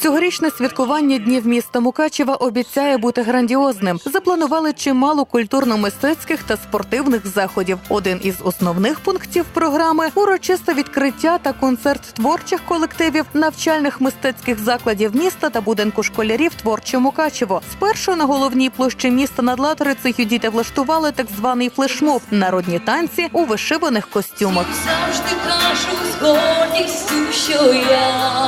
Цьогорічне святкування днів міста Мукачева обіцяє бути грандіозним. Запланували чимало культурно-мистецьких та спортивних заходів. Один із основних пунктів програми урочисте відкриття та концерт творчих колективів навчальних мистецьких закладів міста та будинку школярів творче Мукачево. Спершу на головній площі міста над Латерицею діти влаштували так званий флешмоб народні танці у вишиваних костюмах. Завжди кажу з гордістю, що я.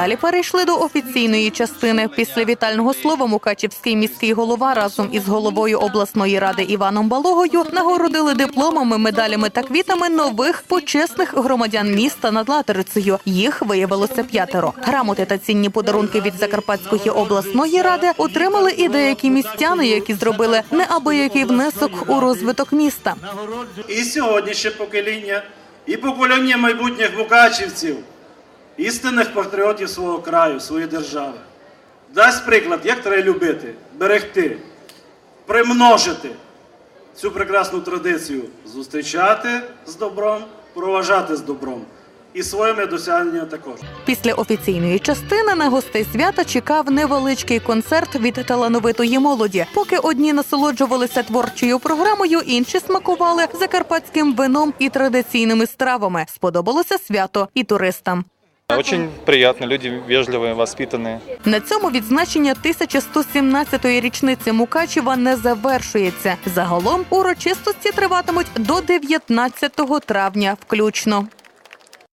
Далі перейшли до офіційної частини. Після вітального слова Мукачівський міський голова разом із головою обласної ради Іваном Балогою нагородили дипломами, медалями та квітами нових почесних громадян міста над Латерицею. Їх виявилося п'ятеро. Грамоти та цінні подарунки від Закарпатської обласної ради отримали і деякі містяни, які зробили неабиякий внесок у розвиток міста. І сьогоднішнє покоління, і покоління майбутніх мукачівців, істинних патріотів свого краю, своєї держави. Дасть приклад, як треба любити, берегти, примножити цю прекрасну традицію, зустрічати з добром, проважати з добром. І своїми досягненнями також. Після офіційної частини на гостей свята чекав невеличкий концерт від талановитої молоді. Поки одні насолоджувалися творчою програмою, інші смакували закарпатським вином і традиційними стравами. Сподобалося свято і туристам. Очень приятно, люди вежливі, воспитані. На цьому відзначення 1117-ї річниці Мукачева не завершується. Загалом урочистості триватимуть до 19 травня включно.